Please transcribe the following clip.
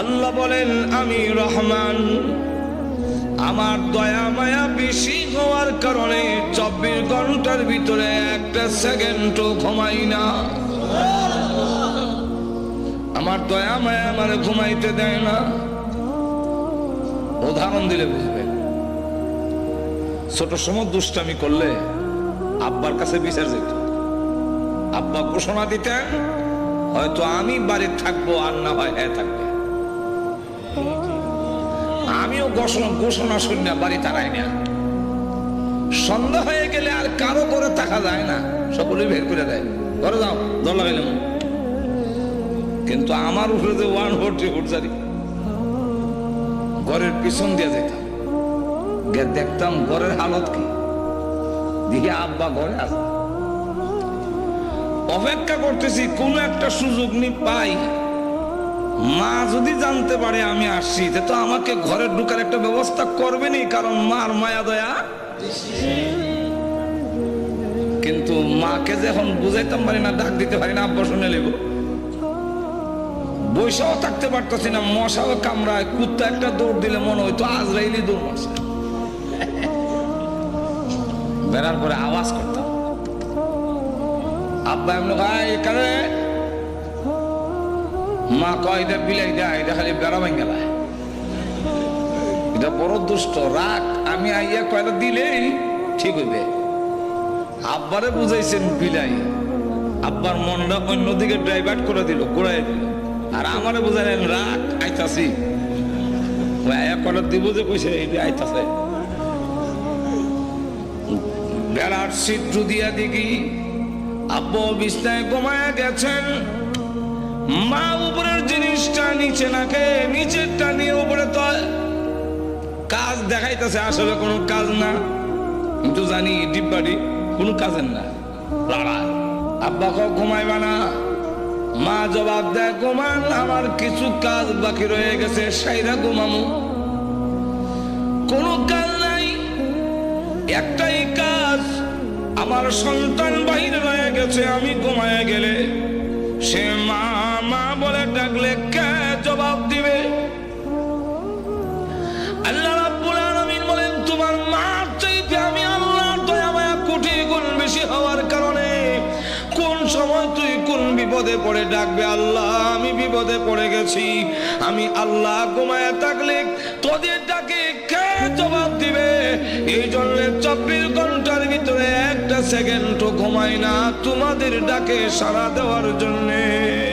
আল্লাহ বলেন, আমি রহমান। আমার দয়া মায়া বেশি হওয়ার কারণে চব্বিশ ঘণ্টার ভিতরে একটা সেকেন্ডও ঘুমাই না। আমার দয়া মায়া আমার ঘুমাইতে দেয় না। উদাহরণ দিলে বুঝবেন ছোট সময় দুষ্টামি করলে আব্বার কাছে বিচার যেত। আব্বা ঘোষণা দিতেন, হয়তো আমি বাড়ির থাকব আর না হয় হ্যাঁ থাকবে। আমিও ঘোষণা ঘোষণা শূন্য বাড়ি তারাই না সন্ধ্যা হয়ে গেলে আর কারও করে থাকা যায় না। সকলে বের করে দেয়। ঘরে যাও দল লাগাইলাম কিন্তু আমার উপরে যে ওয়ান ফোর থ্রি ফোরটি হুটজারি ঘরের পিছন দিয়ে যেতাম। গিয়ে দেখতাম ঘরের হালত কি। দিকে আব্বা ঘরে আছে। অপেক্ষা করতেছি, কোন একটা সুযোগ নি পাই। মা যদি জানতে পারে আমি আসছি, তে আমাকে ঘরে ঢুকার একটা ব্যবস্থা করবেনি কারণ মার মায়া দয়া। কিন্তু মাকে যখন বুঝাইতাম পারি না, ডাক দিতে পারি না, আব্বা শুনে নেব। বৈশাও থাকতে পারতেছি না, মশাও কামড়ায়, কুত্তা একটা দৌড় দিলে মনে হইতো আজরাইলি দৌড় মারছে। বেড়ার পরে আওয়াজ করতাম। আব্বা এমন এখানে। মা কয়, এটা বিলাই দেয় এটা খালি বেড়া গেলা এটা বড় দুষ্ট, রাগ। আমি আইয়া কয়টা দিলেই ঠিক হইবে। আব্বারে বুঝাইছেন, বিলাই। আব্বার মনটা অন্যদিকে ড্রাইভার্ট করে দিল ঘুরাই দিল। আর আমারে বুঝাইলেন, রাগ, আইতাছি। আয়া কয়টা দিব যে কইছে এটা আইতাছে। বেড়ার ছিদ্র দিয়া দেখি, আব্বু বিছনায় ঘুমায় গেছেন। মা উপরের জিনিসটা নিচে নাকে নিচেরটা নিয়ে উপরে তয় কাজ দেখাইতেছে, আসলে কোনো কাজ না। কিন্তু জানি ডিব্বাডি কোনো কাজের না। মা জবাব আমার কিছু কাজ বাকি রয়ে গেছে কোনো কাজ নাই, একটাই কাজ, আমার সন্তান বাহিরে রয়ে গেছে, আমি ঘুমায় গেলে সে মা তুই কোন বিপদে পড়ে? ডাকবে আল্লাহ, আমি বিপদে পড়ে গেছি। আমি আল্লাহ ঘুমায় থাকলে তোদের ডাকে কে জবাব দিবে? এই জন্য চব্বিশ ঘণ্টার ভিতরে একটা সেকেন্ড ঘুমাই না তোমাদের ডাকে সারা দেওয়ার জন্যে।